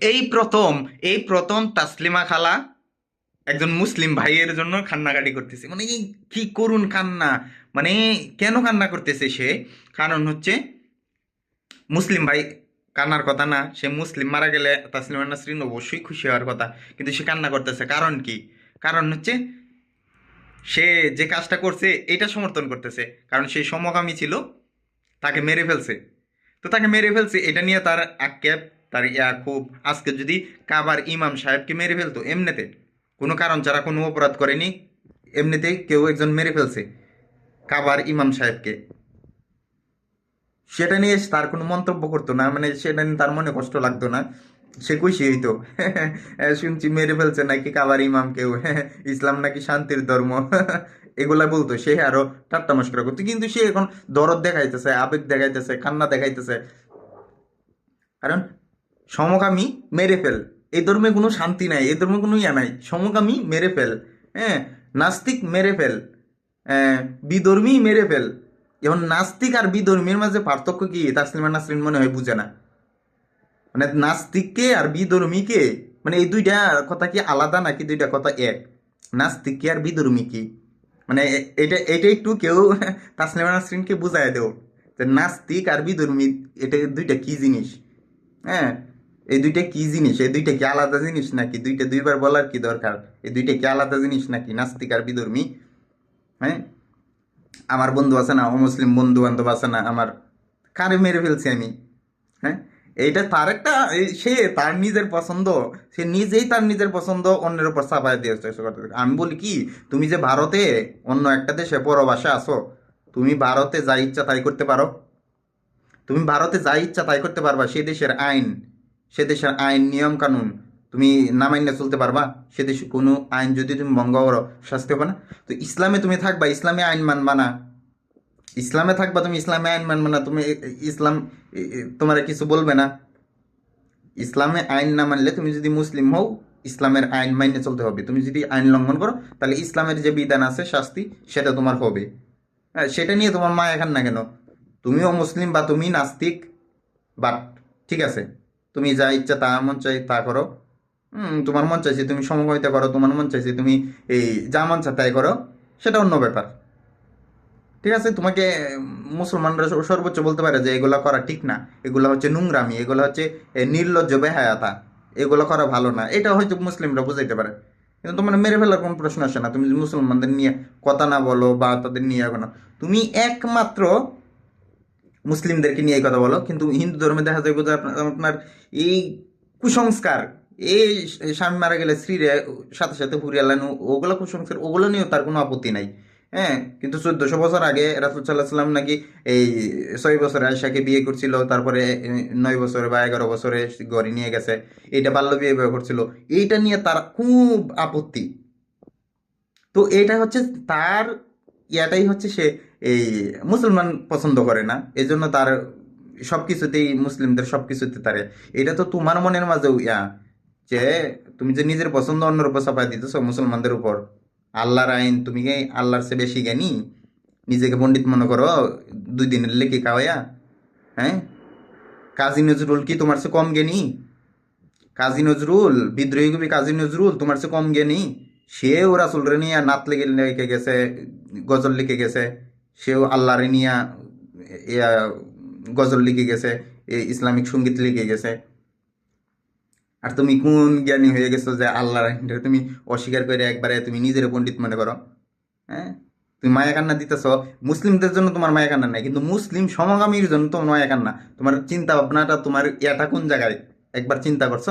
এই প্রথম এই প্রথম তাসলিমা খালা একজন মুসলিম ভাইয়ের জন্য কান্নাকাটি করতেছে। মানে কি করুন কান্না। মানে কেন কান্না করতেছে সে? কারণ হচ্ছে মুসলিম ভাই কান্নার কথা না, সে মুসলিম মারা গেলে তাসলিমা নাসরিন অবশ্যই খুশি হওয়ার কথা, কিন্তু সে কান্না করতেছে। কারণ কি? কারণ হচ্ছে সে যে কাজটা করছে, এটা সমর্থন করতেছে। কারণ সে সমকামী ছিল, তাকে মেরে ফেলছে। তো তাকে মেরে ফেলছে, এটা নিয়ে তার আক্ষেপ তার ইয়া খুব, আজকে যদি কাবার ইমাম সাহেবকে মেরে ফেলতো এমনিতে, কোনো কারণ ছাড়া কোনো অপরাধ করেনি, এমনিতেই কেউ একজন মেরে ফেলছে কাবার ইমাম সাহেবকে। সেটা নিয়ে তার কোনো মন্তব্য করতো না মানে সেটা নিয়ে তার মনে কষ্ট লাগতো না। সে খুশি হইতো। শুনছি মেরে ফেলছে নাকি কাবার ইমাম কেউ। ইসলাম নাকি শান্তির ধর্ম। এগুলা বলতো সে আরও ঠাট্টা মস্করা করতো। কিন্তু সে এখন দরদ দেখাইতেছে, আবেগ দেখাইতেছে, কান্না দেখাইতেছে। কারণ সমকামী মেরে ফেল। এই ধর্মে কোনো শান্তি নাই এই ধর্মে কোনো ইয়া নাই। সমকামী মেরে ফেল হ্যাঁ? নাস্তিক মেরে ফেল আহ, বিধর্মী মেরে ফেল। যেমন নাস্তিক আর বিধর্মীর মাঝে পার্থক্য কি? তাসলিমা নাসরিন মনে হয় বুঝে না। মানে নাস্তিককে আর বিধর্মীকে মানে এই দুইটা কথা কি আলাদা নাকি দুইটা কথা এক? নাস্তিক কি আর বিধর্মী কি মানে এটা এটা একটু কেউ তাসলিমা নাসরিনকে বুঝাই দেও যে নাস্তিক আর বিধর্মী এটা দুইটা কি জিনিস? হ্যাঁ? এই দুইটা কি জিনিস? এই দুইটা কি আলাদা জিনিস নাকি? দুইটা দুইবার বলার কি দরকার? এই দুইটা কি আলাদা জিনিস নাকি? নাস্তিক আর বিধর্মী? হ্যাঁ? আমার বন্ধু আছে না? অমুসলিম বন্ধু বান্ধব আছে না? আমার কারে মেরে ফেলছি আমি। হ্যাঁ? এইটা তার একটা সে তার নিজের পছন্দ, সে নিজেই তার নিজের পছন্দ অন্যের উপর চাপায় দিয়ে চেষ্টা করতে আমি বলি কি, তুমি যে ভারতে অন্য একটা দেশে পরবাসে আসো তুমি ভারতে যা ইচ্ছা তাই করতে পারো। তুমি ভারতে যা ইচ্ছা তাই করতে পারবা, সে দেশের আইন। সে দেশের আইন নিয়ম কানুন তুমি না মাইনে চলতে পারবা। সে দেশে কোনো আইন যদি তুমি ভঙ্গ করো, শাস্তি হবে না। তো ইসলামে তুমি থাকবা, ইসলামে আইন মানবা না। ইসলামে থাকবা, তুমি ইসলামে আইন মানবে না। তুমি ইসলাম তোমার কিছু বলবে না। ইসলামে আইন না মানলে তুমি যদি মুসলিম হও, ইসলামের আইন মাইনে চলতে হবে। তুমি যদি আইন লঙ্ঘন করো, তাহলে ইসলামের যে বিধান আছে, শাস্তি, সেটা তোমার হবে। সেটা নিয়ে তোমার মা এখান না কেন? তুমিও মুসলিম বা তুমি নাস্তিক, বাট, ঠিক আছে? তুমি যা ইচ্ছা তা মন চাই তা করো। তোমার মন চাইছে তুমি সমকামিতা করো তোমার মন চাইছে তুমি এই যা মন চায় তাই করো, সেটা অন্য ব্যাপার। ঠিক আছে, তোমাকে মুসলমানরা সর্বোচ্চ বলতে পারে যে এগুলো করা ঠিক না। এগুলো হচ্ছে নোংরামি, এগুলো হচ্ছে নির্লজ্জ বেহায়াতা। এগুলো করা ভালো না। এটা হয়তো মুসলিমরা বুঝাইতে পারে। কিন্তু তোমার মেরে ফেলার কোনো প্রশ্ন আসে না। তুমি মুসলমানদের নিয়ে কথা না বলো বা তাদের নিয়ে কোনো তুমি একমাত্র মুসলিমদেরকে নিয়ে এই কথা বলো। কিন্তু হিন্দু ধর্মে দেখা যায় যে আপনার এই কুসংস্কার, এই স্বামী মারা গেলে স্ত্রীরে সাথে সাথে ফুরিয়ে আলানো ওগুলো কুসংস্কার, ওগুলো নিয়েও তার কোনো আপত্তি নাই। হ্যাঁ কিন্তু চোদ্দশো বছর আগে রাসুল সাল্লাহ সাল্লাম নাকি এই ছয় বছরে আয়সাকে বিয়ে করছিল, তারপরে নয় বছরে বা এগারো বছরে গড়ি নিয়ে গেছে, এইটা বাল্য বিয়ে বিয়ে করছিল, এইটা নিয়ে তার খুব আপত্তি। তো এটা হচ্ছে তার ইয়াটাই হচ্ছে সে এই মুসলমান পছন্দ করে না। এই জন্য তার সব কিছুতেই মুসলিমদের সব কিছুতে তারে। এটা তো তোমার মনের মাঝেও ইয়া, যে তুমি যে নিজের পছন্দ অন্যের উপর চাপাই দিতেছো মুসলমানদের উপর। আল্লাহর আইন, তুমি কি আল্লাহর সে বেশি জ্ঞানী? নিজেকে পণ্ডিত মনে করো, দুই দিনের লেখে খাওয়া হ্যাঁ? কাজী নজরুল কি তোমার সে কম জ্ঞানী? কাজী নজরুল, বিদ্রোহী কবি কাজী নজরুল, তোমার সে কম জ্ঞানী? সেও রাসুলরে নিয়ে নাত লেগে লিখে গেছে, গজল লিখে গেছে। সেও আল্লাহরে নিয়ে গজল লিখে গেছে ইসলামিক সংগীত লিখে গেছে। আর তুমি কোন জ্ঞানী হয়ে গেছো যে আল্লাহ তুমি অস্বীকার করে একবারে তুমি নিজের পণ্ডিত মনে করো? হ্যাঁ? তুমি মায়া কান্না দিতেছ। মুসলিমদের জন্য তোমার মায়া কান্না নাই, কিন্তু মুসলিম সমগামীর জন্য তোমার মায়া কান্না তোমার চিন্তা ভাবনাটা তোমার ইয়াটা কোন জায়গায়? একবার চিন্তা করছ?